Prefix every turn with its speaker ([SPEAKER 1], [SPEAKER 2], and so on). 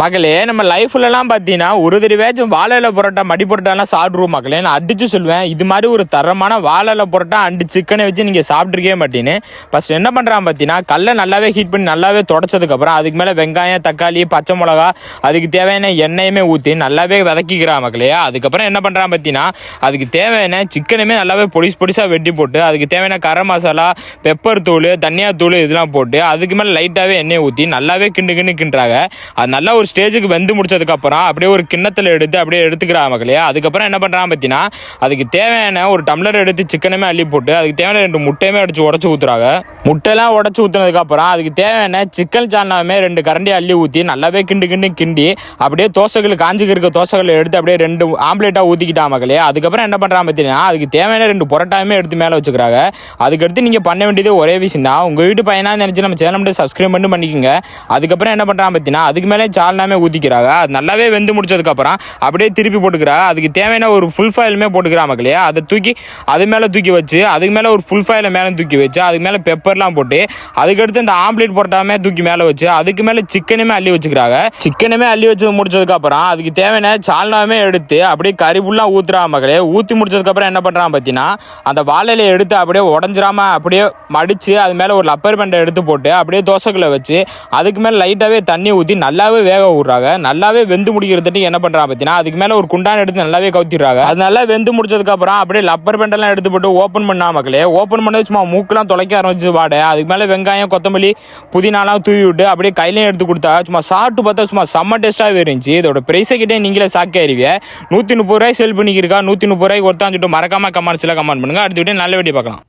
[SPEAKER 1] மகளே நம்ம லைஃப்லலாம் பார்த்தீங்கன்னா ஒரு தடவையாச்சும் வாழையில புரோட்டா மடி புரோட்டாலாம் சாப்பிட்ருவோம் மக்களே நான் அடிச்சு சொல்லுவேன் இது மாதிரி ஒரு தரமான வாழையில புரோட்டா அண்டு சிக்கனை வச்சு நீங்கள் சாப்பிட்ருக்கே மாட்டீன்னு ஃபஸ்ட் என்ன பண்ணுறான் பார்த்தீங்கன்னா கல்லை நல்லாவே ஹீட் பண்ணி நல்லாவே தொடச்சதுக்கப்புறம் அதுக்கு மேலே வெங்காயம் தக்காளி பச்சை மிளகா அதுக்கு தேவையான எண்ணெயுமே ஊற்றி நல்லாவே வதக்கிக்கிறான் மக்களே அதுக்கப்புறம் என்ன பண்ணுறான் பார்த்தீங்கன்னா அதுக்கு தேவையான சிக்கனுமே நல்லாவே பொடிசு பொடிசாக வெட்டி போட்டு அதுக்கு தேவையான கரம் மசாலா பெப்பர் தூள் தனியா தூள் இதெல்லாம் போட்டு அதுக்கு மேலே லைட்டாகவே எண்ணெய் ஊற்றி நல்லாவே கிண்டு கிண்டு கிண்டுறாங்க. அது நல்லா ஒரு ஸ்டேஜுக்கு வெந்து முடிச்சதுக்கப்புறம் அப்படியே ஒரு கிண்ணத்தில் எடுத்து அப்படியே எடுத்துக்கிறா மக்களே அதுக்கப்புறம் என்ன பண்ணுறான் பார்த்தீங்கன்னா அதுக்கு தேவையான ஒரு டம்ளர் எடுத்து சிக்கனுமே அள்ளி போட்டு அதுக்கு தேவையான ரெண்டு முட்டையுமே அடிச்சு உடச்சி ஊற்றுறாங்க முட்டையெல்லாம் உடச்சி ஊற்றுனதுக்கப்புறம் அதுக்கு தேவையான சிக்கன் சாண்டாமே ரெண்டு கரண்டி அள்ளி ஊற்றி நல்லாவே கிண்டு கிண்டு கிண்டி அப்படியே தோசைகள் காஞ்சிக்கு இருக்க தோசைகள் எடுத்து அப்படியே ரெண்டு ஆம்லேட்டாக ஊற்றிக்கிட்டா மக்களே அதுக்கப்புறம் என்ன பண்ணுறான் பார்த்தீங்கன்னா அதுக்கு தேவையான ரெண்டு புரோட்டாவுமே எடுத்து மேலே வச்சுக்கிறாங்க. அதுக்கடுத்து நீங்கள் பண்ண வேண்டியது ஒரே விஷயம் தான் உங்கள் வீட்டு பையனாக நினச்சி நம்ம சேனல் மட்டும் சப்ஸ்கிரைப் பண்ணி பண்ணிக்கோங்க. அதுக்கப்புறம் என்ன பண்ணுறான் பார்த்தீங்கன்னா அதுக்கு மேலே எல்லாமே ஊற்றிக்கிறாங்க அது நல்லாவே வெந்து முடிச்சதுக்கப்புறம் அப்படியே திருப்பி போட்டுக்கிறாங்க. அதுக்கு தேவையான ஒரு ஃபுல் ஃபைலுமே போட்டுக்கிறா மக்களே. அதை தூக்கி அது மேலே தூக்கி வச்சு அதுக்கு மேலே ஒரு ஃபுல் ஃபைலை மேலே தூக்கி வச்சு அதுக்கு மேலே பெப்பர்லாம் போட்டு அதுக்கடுத்து இந்த ஆம்லேட் போட்டாமே தூக்கி மேலே வச்சு அதுக்கு மேலே சிக்கனுமே அள்ளி வச்சுக்கிறாங்க. சிக்கனுமே அள்ளி வச்சு முடிச்சதுக்கப்புறம் அதுக்கு தேவையான சால்னாவே எடுத்து அப்படியே கறி ஃபுல்லாக ஊற்றுறா மக்களே. ஊற்றி முடிச்சதுக்கப்புறம் என்ன பண்ணுறான் பார்த்தீங்கன்னா அந்த வாழையில எடுத்து அப்படியே உடஞ்சிராம அப்படியே மடித்து அது மேலே ஒரு லப்பர் பெண்டை எடுத்து போட்டு அப்படியே தோசைக்குள்ளே வச்சு அதுக்கு மேலே லைட்டாகவே தண்ணி ஊற்றி நல்லாவே வேக விட்றாங்க நல்லாவே வெந்து முடிக்கிறதுட்டு என்ன பண்ணுறாங்க பார்த்தீங்கன்னா அதுக்கு மேலே ஒரு குண்டான எடுத்து நல்லாவே கவுத்திடுறாங்க. அது நல்லா வெந்து முடிச்சதுக்கப்புறம் அப்படியே லப்பர் பெண்டெல்லாம் எடுத்து போட்டு ஓப்பன் பண்ணா மக்களே ஓப்பன் பண்ணி சும்மா மூக்கெல்லாம் தொலைக்க ஆரம்பிச்சு வாட. அதுக்கு மேலே வெங்காயம் கொத்தமல்லி புதினாலாம் தூவி விட்டு அப்படியே கையிலையும் எடுத்து கொடுத்தா சும்மா சாப்பிட்டு பார்த்தா சும்மா செம்ம டேஸ்ட்டாகவே இருந்துச்சு. இதோட ப்ரைஸை கிட்டே நீங்களே சாக்கி அறிவிய நூற்றி முப்பது ரூபாய் செல் பண்ணிக்கிறா நூற்றி முப்பது ரூபாய்க்கு ஒருத்தான் சொல்லிட்டு மறக்காம கமெண்ட்ஸில் கமெண்ட் பண்ணுங்க. அடுத்த வீடியோ நல்ல வீடியோ பார்க்கலாம்.